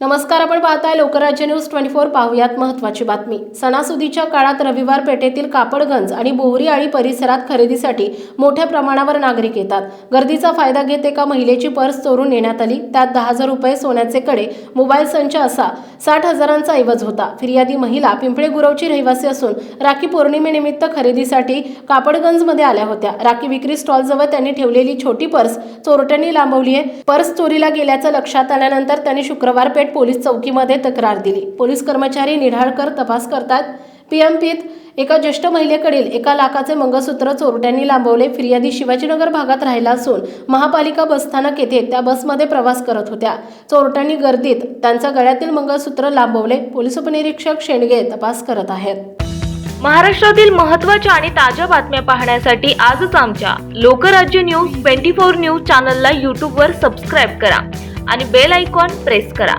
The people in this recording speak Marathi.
नमस्कार आपण पाहताय लोकराज्य न्यूज ट्वेंटी फोर पाहुयात महत्त्वाची बातमी. सणासुदीच्या काळात रविवार पेठेतील कापडगंज आणि बोहरी आळी परिसरात खरेदीसाठी मोठ्या प्रमाणावर नागरिक येतात. गर्दीचा फायदा घेत एका महिलेची पर्स चोरून नेण्यात आली. त्यात दहा हजार रुपये सोन्याचे कडे मोबाईल संच असा साठ हजारांचा ऐवज होता. फिर्यादी महिला पिंपळे गुरवची रहिवासी असून राखी पौर्णिमेनिमित्त खरेदीसाठी कापडगंजमध्ये आल्या होत्या. राखी विक्री स्टॉलजवळ त्यांनी ठेवलेली छोटी पर्स चोरट्यांनी लांबवली आहे. पर्स चोरीला गेल्याचं लक्षात आल्यानंतर त्यांनी शुक्रवार पेठ पोलीस चौकीमध्ये तक्रार दिली. पोलीस कर्मचारी निढाळकर तपास करतात. पीएमपीत एका ज्येष्ठ महिलेकडील एका लाखाचे मंगळसूत्र चोरट्यांनी लांबवले. फिर्यादी शिवाजीनगर भागात राहिला असून महापालिका बसस्थानक येथे त्या बसमध्ये प्रवास करत होत्या. चोरट्यांनी गर्दीत त्यांच्या गळ्यातील मंगळसूत्र लांबवले. पोलीस उपनिरीक्षक शेंडगे तपास करत आहेत. महाराष्ट्रातील महत्त्वाच्या आणि ताज्या बातम्या पाहण्यासाठी आजच आमच्या Lokrajya news twenty four news चॅनलला यूट्यूबवर सबस्क्राईब करा आणि बेल आयकॉन प्रेस करा.